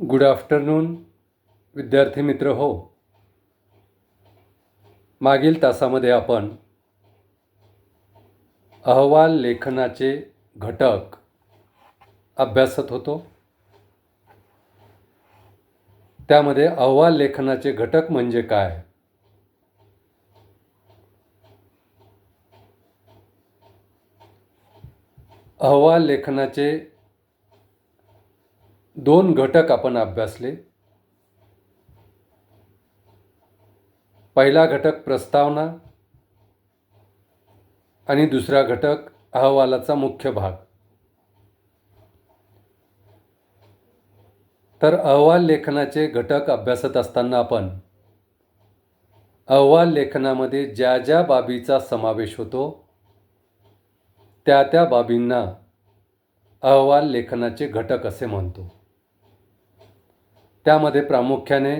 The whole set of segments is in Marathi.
गुड आफ्टरनून विद्यार्थी मित्र हो. मागील तासामध्ये आपण अहवाल लेखनाचे घटक अभ्यासत होतो. त्यामध्ये अहवाल लेखनाचे घटक म्हणजे काय? अहवाल लेखनाचे दोन घटक आपण अभ्यासले. पहिला घटक प्रस्तावना आणि दुसरा घटक अहवालाचा मुख्य भाग. तर अहवाल लेखनाचे घटक अभ्यासत असताना आपण अहवाल लेखनामध्ये ज्या ज्या बाबीचा समावेश होतो त्या त्या बाबींना अहवाल लेखनाचे घटक असे म्हणतो. त्यामध्ये प्रामुख्याने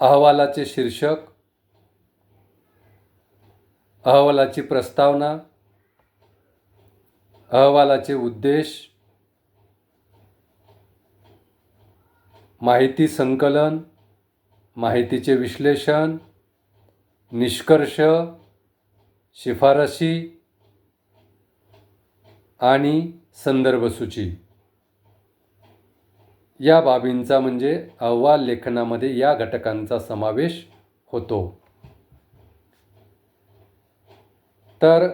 अहवालाचे शीर्षक अहवालाची प्रस्तावना अहवालाचे उद्देश माहिती संकलन माहितीचे विश्लेषण निष्कर्ष शिफारशी आणि संदर्भसूची या बाबींचा म्हणजे अहवाल लेखनामध्ये या घटकांचा समावेश होतो. तर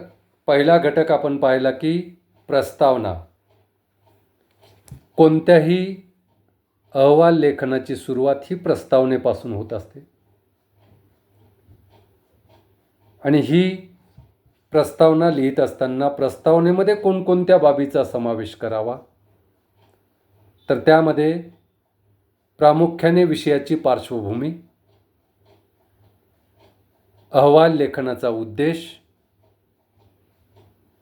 पहिला घटक आपण पाहिला की प्रस्तावना. कोणत्याही अहवाल लेखनाची सुरुवात ही प्रस्तावनेपासून होत असते. आणि ही प्रस्तावना लिहित असताना प्रस्तावनेमध्ये कोणकोणत्या बाबीचा समावेश करावा? तर त्यामध्ये प्रामुख्याने विषयाची पार्श्वभूमी अहवाल लेखनाचा उद्देश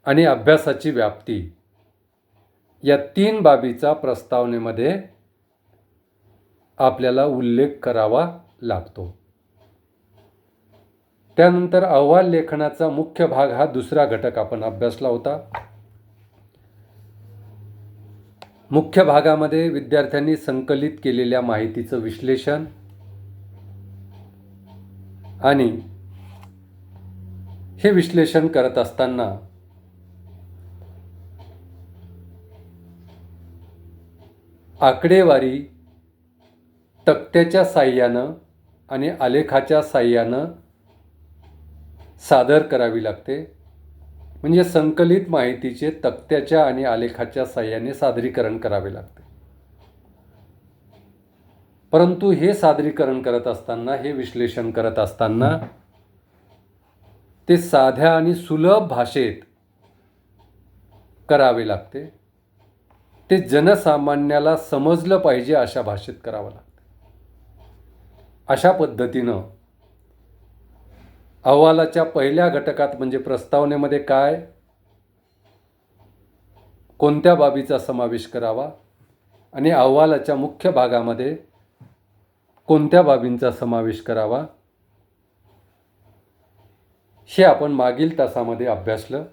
आणि अभ्यासाची व्याप्ती या तीन बाबीचा प्रस्तावनेमध्ये आपल्याला उल्लेख करावा लागतो. त्यानंतर अहवाल लेखनाचा मुख्य भाग हा दुसरा घटक आपण अभ्यासला होता. मुख्य भागामध्ये विद्यार्थ्यांनी संकलित केलेल्या माहितीचं विश्लेषण आणि हे विश्लेषण करत असताना आकडेवारी तक्त्याच्या साह्यानं आणि आलेखाच्या साह्यानं सादर करावी लागते. म्हणजे संकलित माहितीचे तक्त्याच्या आणि आलेखाच्या साह्याने सादरीकरण करावे लागते. परंतु हे सादरीकरण करत असताना हे विश्लेषण करत असताना ते साध्या आणि सुलभ भाषेत करावे लागते. ते जनसामान्याला समजलं पाहिजे अशा भाषेत करावं लागतं. अशा पद्धतीनं अहवालाच्या पहिल्या घटकात म्हणजे प्रस्तावनेमध्ये काय? कोणत्या बाबीचा समावेश करावा? आणि अहवालाच्या मुख्य भागामध्ये कोणत्या बाबींचा समावेश करावा? हे आपण मागील तासामध्ये अभ्यासलं.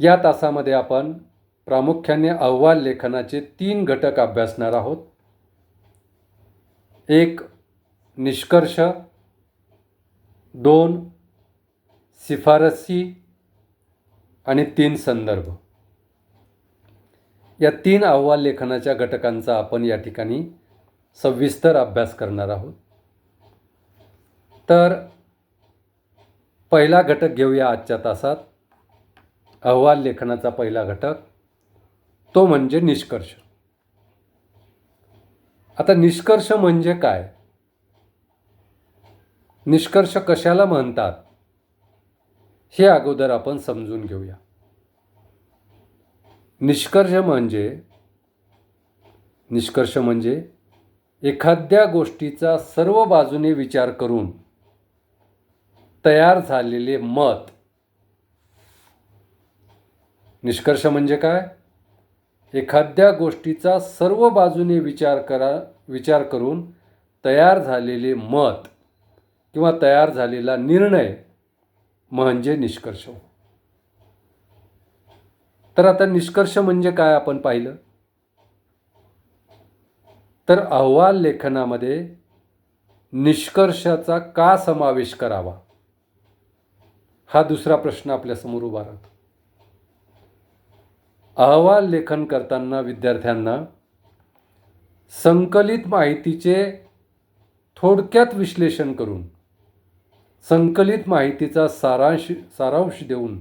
या तासामध्ये आपण प्रामुख्याने अहवाल लेखनाचे तीन घटक अभ्यासणार आहोत. एक निष्कर्ष दोन शिफारसी आणि तीन संदर्भ. या तीन अहवाल लेखनाच्या घटकांचा आपण या ठिकाणी सविस्तर अभ्यास करणार आहोत. तर पहिला घटक घेऊया आजच्या तासात. अहवाल लेखनाचा पहिला घटक तो म्हणजे निष्कर्ष. आता निष्कर्ष म्हणजे काय? निष्कर्ष कशाला म्हणतात? हे अगोदर आपण समजून घेऊया. निष्कर्ष म्हणजे निष्कर्ष म्हणजे एखाद्या गोष्टीचा सर्व बाजूने विचार करून तयार झालेले मत. निष्कर्ष म्हणजे काय? एखाद्या गोष्टीचा सर्व बाजूने विचार करा विचार करून तयार झालेले मत. किंवा तयार झालेला निर्णय म्हणजे निष्कर्ष. तर आता निष्कर्ष म्हणजे काय आपण पाहिलं? तर अहवाल लेखनामध्ये निष्कर्षाचा का समावेश करावा? हा दुसरा प्रश्न आपल्यासमोर उभा राहतो. अहवाल लेखन करताना विद्यार्थ्यांना संकलित माहितीचे थोडक्यात विश्लेषण करून संकलित माहितीचा सारांश सारांश देऊन.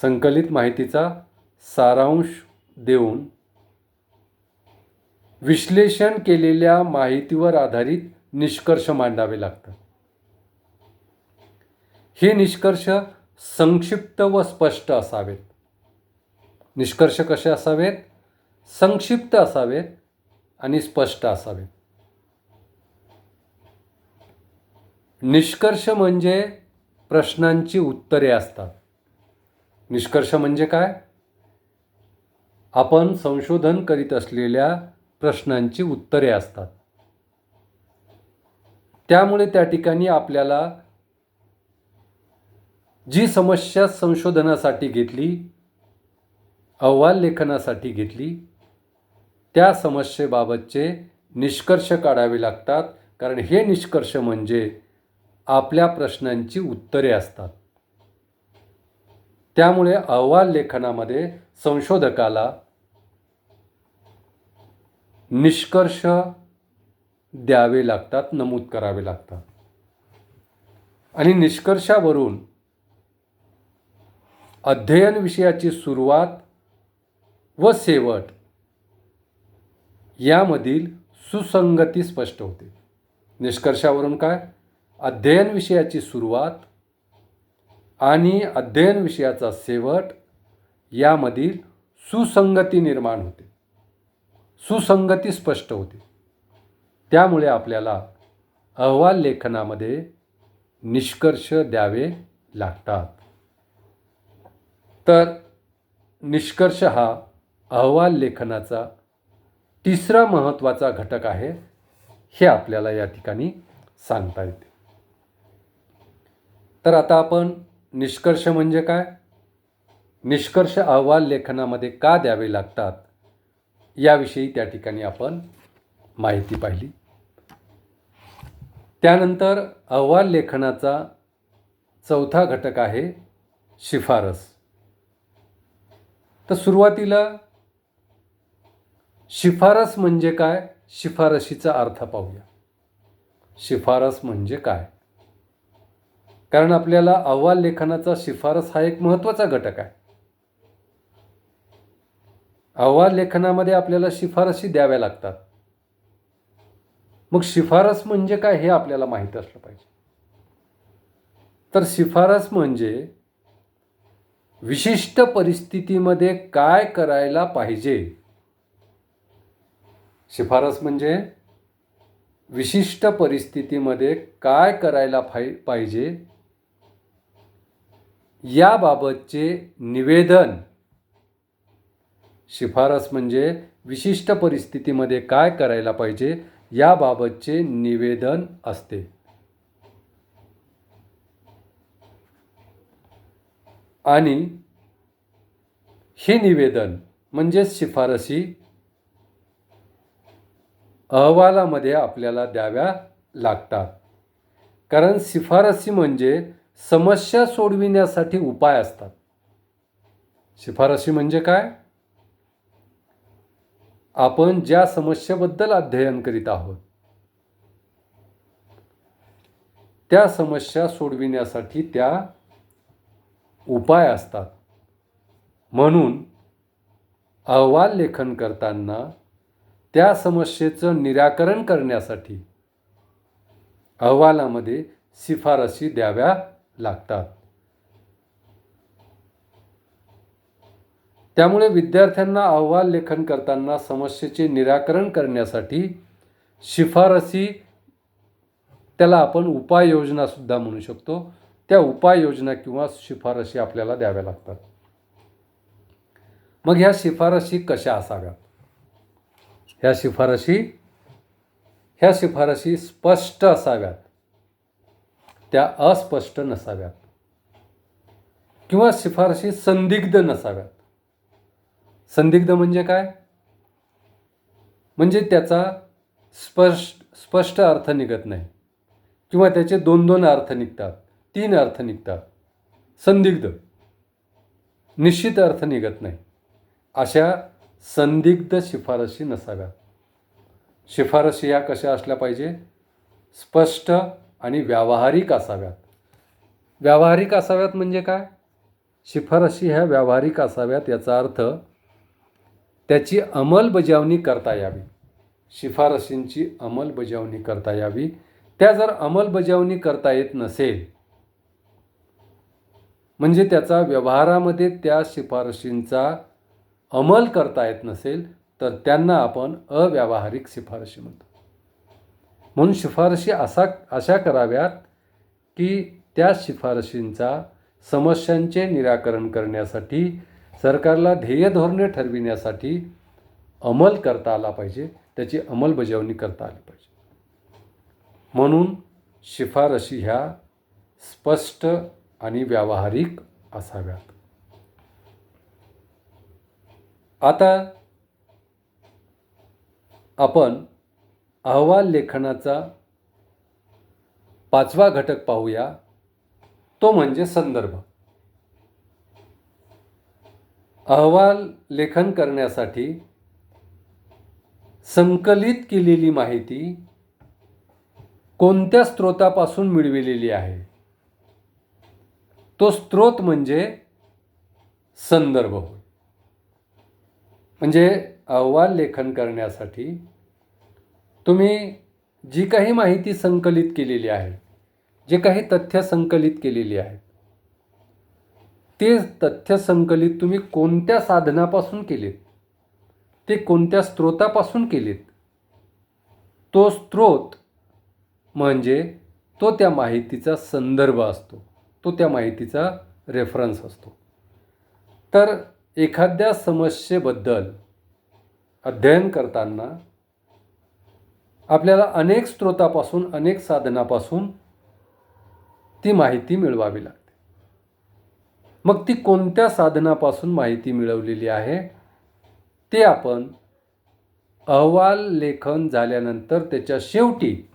संकलित माहितीचा सारांश देऊन. विश्लेषण केलेल्या माहितीवर आधारित निष्कर्ष मांडावे लागतात. हे निष्कर्ष संक्षिप्त व स्पष्ट असावेत. निष्कर्ष कसे असावेत? संक्षिप्त असावेत आणि स्पष्ट असावेत. निष्कर्ष म्हणजे प्रश्नांची उत्तरे असतात. निष्कर्ष म्हणजे काय? आपण संशोधन करीत असलेल्या प्रश्नांची उत्तरे असतात. त्यामुळे त्या ठिकाणी आपल्याला जी समस्या संशोधनासाठी घेतली अहवाल लेखनासाठी घेतली त्या समस्येबाबतचे निष्कर्ष काढावे लागतात. कारण हे निष्कर्ष म्हणजे आपल्या प्रश्नांची उत्तरे असतात. त्यामुळे अहवाल लेखनामध्ये संशोधकाला निष्कर्ष द्यावे लागतात नमूद करावे लागतात. आणि निष्कर्षावरून अध्ययन विषयाची सुरुवात व शेवट यामधील सुसंगती स्पष्ट होते. निष्कर्षावरून काय? अध्ययन विषयाची सुरुवात आणि अध्ययन विषयाचा शेवट यामधील सुसंगती निर्माण होते. सुसंगती स्पष्ट होते. त्यामुळे आपल्याला अहवाल लेखनामध्ये निष्कर्ष द्यावे लागतात. तर निष्कर्ष हा अहवाल लेखनाचा तिसरा महत्त्वाचा घटक आहे हे आपल्याला या ठिकाणी सांगता येते. तर आता आपण निष्कर्ष म्हणजे काय? निष्कर्ष अहवाल लेखनामध्ये का द्यावे लागतात? याविषयी त्या ठिकाणी आपण माहिती पाहिली. त्यानंतर अहवाल लेखनाचा चौथा घटक आहे शिफारस. तर सुरुवातीला शिफारस म्हणजे काय? शिफारशीचा अर्थ पाहूया. शिफारस म्हणजे काय? कारण आपल्याला अहवाल लेखनाचा शिफारस हा एक महत्त्वाचा घटक आहे. अहवाल लेखनामध्ये आपल्याला शिफारसी द्याव्या लागतात. मग शिफारस म्हणजे काय हे आपल्याला माहीत असलं पाहिजे. तर शिफारस म्हणजे विशिष्ट परिस्थितीमध्ये काय करायला पाहिजे? शिफारस म्हणजे विशिष्ट परिस्थितीमध्ये काय करायला फाय पाहिजे? याबाबतचे निवेदन. शिफारस म्हणजे विशिष्ट परिस्थितीमध्ये काय करायला पाहिजे याबाबतचे निवेदन असते. आणि हे निवेदन म्हणजेच शिफारसी अहवालामध्ये आपल्याला द्याव्या लागतात. कारण शिफारसी म्हणजे समस्या सोडविण्यासाठी उपाय असतात. शिफारशी म्हणजे काय? आपण ज्या समस्येबद्दल अध्ययन करीत आहोत त्या समस्या सोडविण्यासाठी त्या उपाय असतात. म्हणून अहवाल लेखन करताना त्या समस्येचं निराकरण करण्यासाठी अहवालामध्ये शिफारसी द्याव्या लागतात. त्यामुळे विद्यार्थ्यांना अहवाल लेखन करताना समस्येचे निराकरण करण्यासाठी शिफारसी त्याला आपण उपाययोजनासुद्धा म्हणू शकतो. त्या उपाययोजना किंवा शिफारशी आपल्याला द्याव्या लागतात. मग ह्या शिफारशी कशा असाव्यात? ह्या शिफारशी ह्या शिफारशी स्पष्ट असाव्यात. त्या अस्पष्ट नसाव्यात. किंवा शिफारशी संदिग्ध नसाव्यात. संदिग्ध म्हणजे काय? म्हणजे त्याचा स्पष्ट स्पष्ट अर्थ निघत नाही. किंवा त्याचे दोन दोन अर्थ निघतात तीन अर्थ निघतात. संदिग्ध. निश्चित अर्थ निघत नाही. अशा संदिग्ध शिफारशी नसाव्यात. शिफारशी या कशा असल्या पाहिजे? स्पष्ट आणि व्यावहारिक असाव्यात. व्यावहारिक असाव्यात म्हणजे काय? शिफारशी ह्या व्यावहारिक असाव्यात याचा अर्थ त्याची अंमलबजावणी करता यावी. शिफारशींची अंमलबजावणी करता यावी. त्या जर अंमलबजावणी करता येत नसेल म्हणजे त्याचा व्यवहारामध्ये त्या शिफारशींचा अंमल करता येत नसेल तर त्यांना आपण अव्यावहारिक शिफारशी म्हणतो. म्हणून शिफारशी असा अशा कराव्यात की त्या शिफारशींचा समस्यांचे निराकरण करण्यासाठी सरकारला ध्येय धोरणे ठरविण्यासाठी अंमल करता आला पाहिजे त्याची अंमलबजावणी करता आली पाहिजे. म्हणून शिफारशी ह्या स्पष्ट आणि व्यावहारिक असाव्यात. आता आपण अहवाल लेखनाचा पाचवा घटक पाहूया. तो म्हणजे संदर्भ. अहवाल लेखन करण्यासाठी संकलित केलेली माहिती कोणत्या स्रोतापासून मिळविलेली आहे? तो स्रोत म्हणजे संदर्भ होय. म्हणजे अहवाल लेखन करण्यासाठी तुम्ही जी काही माहिती संकलित केलेली आहे जे काही तथ्य संकलित केलेली आहेत ते तथ्य संकलित तुम्ही कोणत्या साधनापासून केलेत? ते कोणत्या स्रोतापासून केलेत? तो स्रोत म्हणजे तो त्या माहितीचा संदर्भ असतो तो त्या माहितीचा रेफरन्स असतो. तर एखाद्या समस्येबद्दल अध्ययन करताना आपल्याला अनेक स्रोतापासून अनेक साधनापासून ती माहिती मिळवावी लागते. मग ती कोणत्या साधनापासून माहिती मिळवलेली आहे? ते आपण अहवाल लेखन झाल्यानंतर त्याच्या शेवटी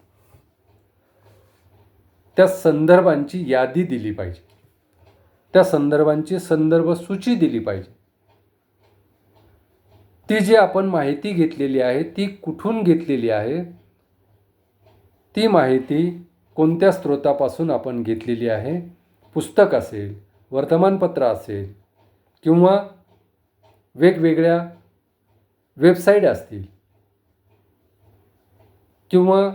त्या संदर्भांची यादी दिली पाहिजे. त्या संदर्भांची संदर्भ सूची दिली पाहिजे. ती जी आपण माहिती घेतलेली आहे ती कुठून घेतलेली आहे? ती माहिती कोणत्या स्रोतापासून आपण घेतलेली आहे? पुस्तक असेल वर्तमानपत्र असेल किंवा वेगवेगळ्या वेबसाईट असतील किंवा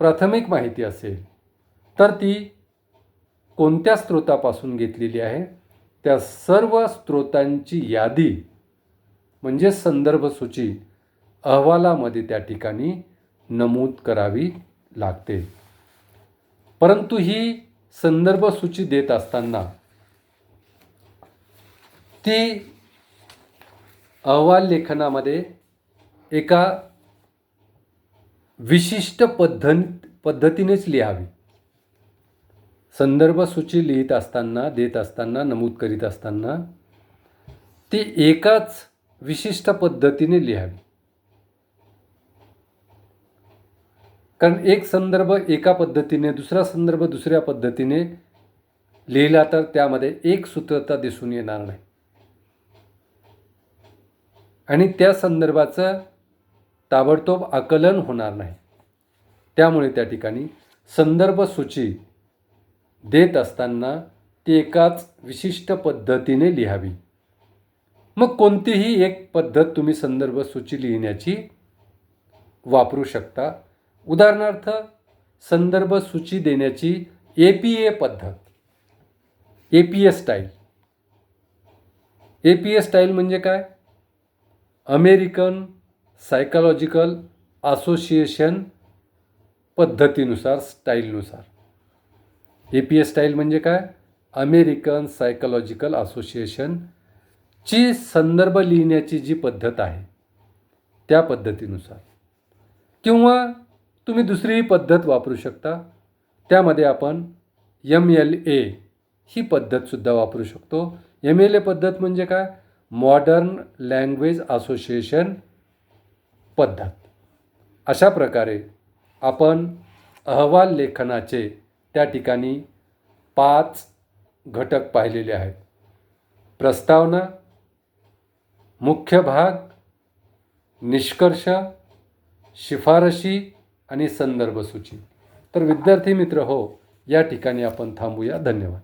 प्राथमिक माहिती असेल तर ती कोणत्या स्रोतापासून घेतलेली आहे? त्या सर्व स्रोतांची यादी म्हणजे संदर्भ सूची अहवालामध्ये त्या ठिकाणी नमूद करावी लागते. परंतु ही संदर्भ सूची देत असताना ती अहवाल लेखनामध्ये एका विशिष्ट पद्ध पद्धतीनेच लिहावी. संदर्भ सूची लिहित असताना देत असताना नमूद करीत असताना ती एकाच विशिष्ट पद्धतीने लिहावी. कारण एक संदर्भ एका पद्धतीने दुसरा संदर्भ दुसऱ्या पद्धतीने लिहिला तर त्यामध्ये एक सूत्रता दिसून येणार नाही. आणि त्या संदर्भाचं ताबडतोब आकलन होणार नाही. त्यामुळे त्या ठिकाणी संदर्भ सूची देत असताना ती एकाच विशिष्ट पद्धतीने लिहावी. मग कोणतीही एक पद्धत तुम्ही संदर्भ सूची लिहिण्याची वापरू शकता. उदाहरणार्थ संदर्भ सूची देण्याची ए पी ए पद्धत. A P A style A P A style म्हणजे काय? अमेरिकन सायकॉलॉजिकल असोसिएशन पद्धतीनुसार स्टाईलनुसार. ए पी ए स्टाईल म्हणजे काय? अमेरिकन सायकॉलॉजिकल असोसिएशनची संदर्भ लिहिण्याची जी पद्धत आहे त्या पद्धतीनुसार. किंवा तुम्ही दुसरीही पद्धत वापरू शकता. त्यामध्ये आपण यम एल ए ही पद्धतसुद्धा वापरू शकतो. एम एल ए पद्धत म्हणजे काय? मॉडर्न लँग्वेज असोसिएशन पद्धत. अशा प्रकारे आपण अहवाल लेखनाचे त्या ठिकाणी पाच घटक पाहिलेले आहेत. प्रस्तावना मुख्य भाग निष्कर्ष शिफारशी आणि संदर्भ सूची. तर विद्यार्थी मित्र हो या ठिकाणी आपण थांबूया. धन्यवाद.